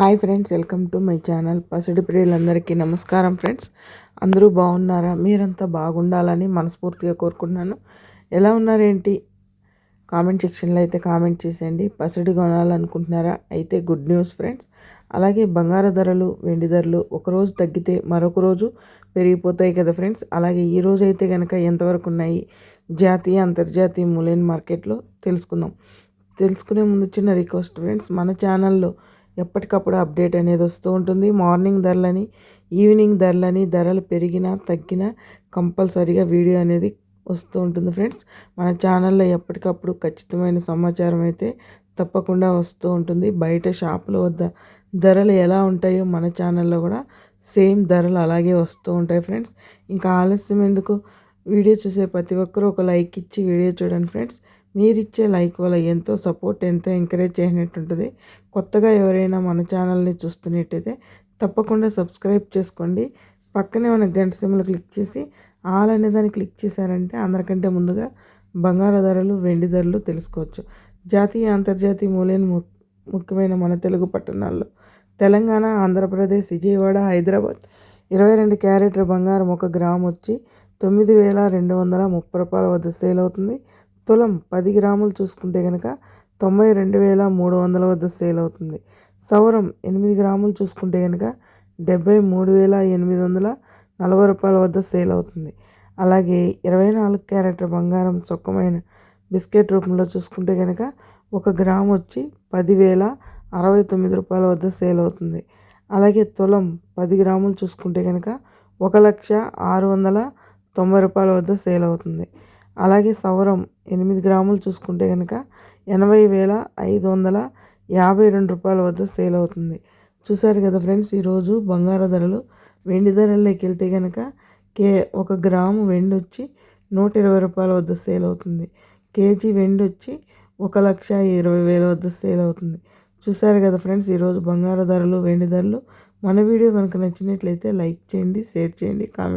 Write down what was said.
Hi friends welcome to my channel పసిడి ప్రియులందరికీ నమస్కారం ఫ్రెండ్స్. అందరూ బాగున్నారా? మీరంతా బాగుండాలని మనస్ఫూర్తిగా కోరుకుంటున్నాను. ఎలా ఉన్నారేంటి? కామెంట్ సెక్షన్లో అయితే కామెంట్ చేసేయండి. పసిడి కొనాలనుకుంటున్నారా? అయితే గుడ్ న్యూస్ ఫ్రెండ్స్. అలాగే బంగారు ధరలు వెండి ధరలు ఒకరోజు తగ్గితే మరొక రోజు పెరిగిపోతాయి కదా ఫ్రెండ్స్. అలాగే ఈ రోజు అయితే కనుక ఎంతవరకు ఉన్నాయి? జాతీయ అంతర్జాతీయ మూలైన మార్కెట్లో తెలుసుకుందాం. తెలుసుకునే ముందు చిన్న రిక్వెస్ట్ ఫ్రెండ్స్. మన ఛానల్లో ఎప్పటికప్పుడు అప్డేట్ అనేది వస్తూ ఉంటుంది. మార్నింగ్ ధరలని ఈవినింగ్ ధరలని ధరలు పెరిగినా తగ్గినా కంపల్సరీగా వీడియో అనేది వస్తూ ఉంటుంది ఫ్రెండ్స్. మన ఛానల్లో ఎప్పటికప్పుడు ఖచ్చితమైన సమాచారం అయితే తప్పకుండా వస్తూ ఉంటుంది. బయట షాపుల వద్ద ధరలు ఎలా ఉంటాయో మన ఛానల్లో కూడా సేమ్ ధరలు అలాగే వస్తూ ఉంటాయి ఫ్రెండ్స్. ఇంకా ఆలస్యం ఎందుకు? వీడియో చూసే ప్రతి ఒక్కరూ ఒక లైక్ ఇచ్చి వీడియో చూడండి ఫ్రెండ్స్. మీరిచ్చే లైక్ వల్ల ఎంతో సపోర్ట్ ఎంతో ఎంకరేజ్ చేసినట్టుంటుంది. కొత్తగా ఎవరైనా మన ఛానల్ని చూస్తున్నట్టయితే తప్పకుండా సబ్స్క్రైబ్ చేసుకోండి. పక్కనే మన గంట సిమ్లు క్లిక్ చేసి ఆల్ అనే దాన్ని క్లిక్ చేశారంటే అందరికంటే ముందుగా బంగారు ధరలు వెండి ధరలు తెలుసుకోవచ్చు. జాతీయ అంతర్జాతీయ మూలైన ముఖ్యమైన మన తెలుగు పట్టణాల్లో తెలంగాణ ఆంధ్రప్రదేశ్ విజయవాడ హైదరాబాద్ ఇరవై రెండు క్యారెట్ల బంగారం ఒక గ్రామ్ వచ్చి తొమ్మిది వేల రెండు వందల ముప్పై రూపాయల వద్ద సేల్ అవుతుంది. తులం పది గ్రాములు చూసుకుంటే కనుక తొంభై రెండు వేల మూడు వందల వద్ద సేల్ అవుతుంది. సౌరం ఎనిమిది గ్రాములు చూసుకుంటే కనుక డెబ్బై మూడు వేల ఎనిమిది వందల నలభై రూపాయల వద్ద సేల్ అవుతుంది. అలాగే ఇరవై నాలుగు క్యారెట్ బంగారం సొక్కమైన బిస్కెట్ రూపంలో చూసుకుంటే కనుక ఒక గ్రాము వచ్చి పదివేల అరవై తొమ్మిది రూపాయల వద్ద సేల్ అవుతుంది. అలాగే తులం పది గ్రాములు చూసుకుంటే కనుక ఒక లక్ష ఆరు వందల తొంభై రూపాయల వద్ద సేల్ అవుతుంది. అలాగే సౌరం ఎనిమిది గ్రాములు చూసుకుంటే కనుక ఎనభై వేల ఐదు వందల యాభై రెండు రూపాయల వద్ద సేల్ అవుతుంది. చూసారు కదా ఫ్రెండ్స్ ఈరోజు బంగారు ధరలు వెండి ధరల్లోకి వెళ్తే కనుక కే ఒక గ్రాము వెండి వచ్చి నూట ఇరవై రూపాయల వద్ద సేల్ అవుతుంది. కేజీ వెండి వచ్చి ఒక లక్ష ఇరవై వేల వద్ద సేల్ అవుతుంది. చూసారు కదా ఫ్రెండ్స్ ఈరోజు బంగారు ధరలు వెండి ధరలు. మన వీడియో కనుక నచ్చినట్లయితే లైక్ చేయండి షేర్ చేయండి కామెంట్